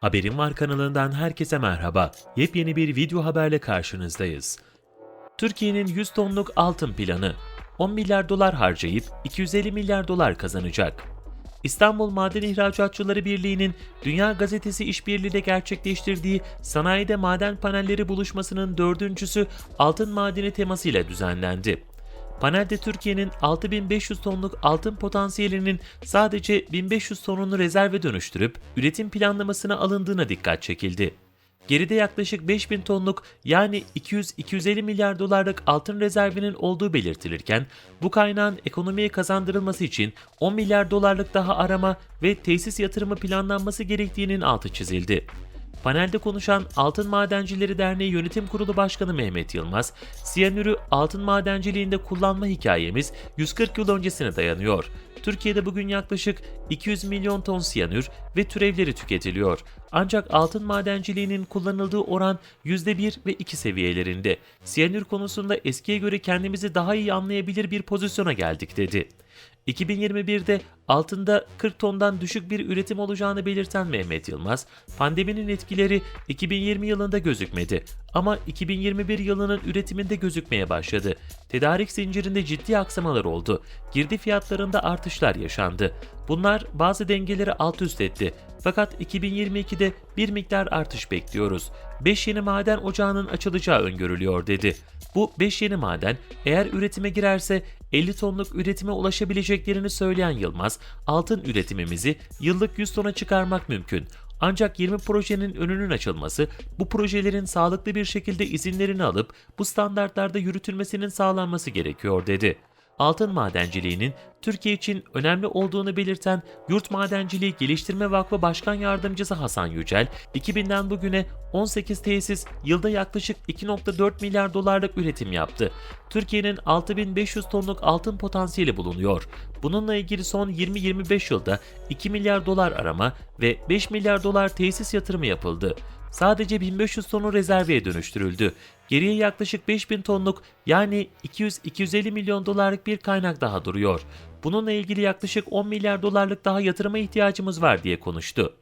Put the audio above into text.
Haberim Var kanalından herkese merhaba. Yepyeni bir video haberle karşınızdayız. Türkiye'nin 100 tonluk altın planı. 10 milyar dolar harcayıp 250 milyar dolar kazanacak. İstanbul Maden İhracatçıları Birliği'nin Dünya Gazetesi işbirliğiyle gerçekleştirdiği sanayide maden panelleri buluşmasının dördüncüsü altın madeni temasıyla düzenlendi. Panelde Türkiye'nin 6500 tonluk altın potansiyelinin sadece 1500 tonunu rezerve dönüştürüp üretim planlamasına alındığına dikkat çekildi. Geride yaklaşık 5000 tonluk yani 200-250 milyar dolarlık altın rezervinin olduğu belirtilirken bu kaynağın ekonomiye kazandırılması için 10 milyar dolarlık daha arama ve tesis yatırımı planlanması gerektiğinin altı çizildi. Panelde konuşan Altın Madencileri Derneği Yönetim Kurulu Başkanı Mehmet Yılmaz, siyanürü altın madenciliğinde kullanma hikayemiz 140 yıl öncesine dayanıyor. Türkiye'de bugün yaklaşık 200 milyon ton siyanür ve türevleri tüketiliyor. Ancak altın madenciliğinin kullanıldığı oran %1 ve 2 seviyelerinde. Siyanür konusunda eskiye göre kendimizi daha iyi anlayabilir bir pozisyona geldik dedi. 2021'de altında 40 tondan düşük bir üretim olacağını belirten Mehmet Yılmaz, pandeminin etkileri 2020 yılında gözükmedi ama 2021 yılının üretiminde gözükmeye başladı. Tedarik zincirinde ciddi aksamalar oldu. Girdi fiyatlarında artışlar yaşandı. Bunlar bazı dengeleri alt üst etti. Fakat 2022'de bir miktar artış bekliyoruz. 5 yeni maden ocağının açılacağı öngörülüyor dedi. Bu 5 yeni maden eğer üretime girerse 50 tonluk üretime ulaşabileceklerini söyleyen Yılmaz, altın üretimimizi yıllık 100 tona çıkarmak mümkün. Ancak 20 projenin önünün açılması, bu projelerin sağlıklı bir şekilde izinlerini alıp bu standartlarda yürütülmesinin sağlanması gerekiyor dedi. Altın madenciliğinin Türkiye için önemli olduğunu belirten Yurt Madenciliği Geliştirme Vakfı Başkan Yardımcısı Hasan Yücel, 2000'den bugüne 18 tesis yılda yaklaşık 2.4 milyar dolarlık üretim yaptı. Türkiye'nin 6500 tonluk altın potansiyeli bulunuyor. Bununla ilgili son 20-25 yılda 2 milyar dolar arama ve 5 milyar dolar tesis yatırımı yapıldı. Sadece 1500 tonu rezerveye dönüştürüldü. Geriye yaklaşık 5000 tonluk yani 200-250 milyon dolarlık bir kaynak daha duruyor. Bununla ilgili yaklaşık 10 milyar dolarlık daha yatırıma ihtiyacımız var diye konuştu.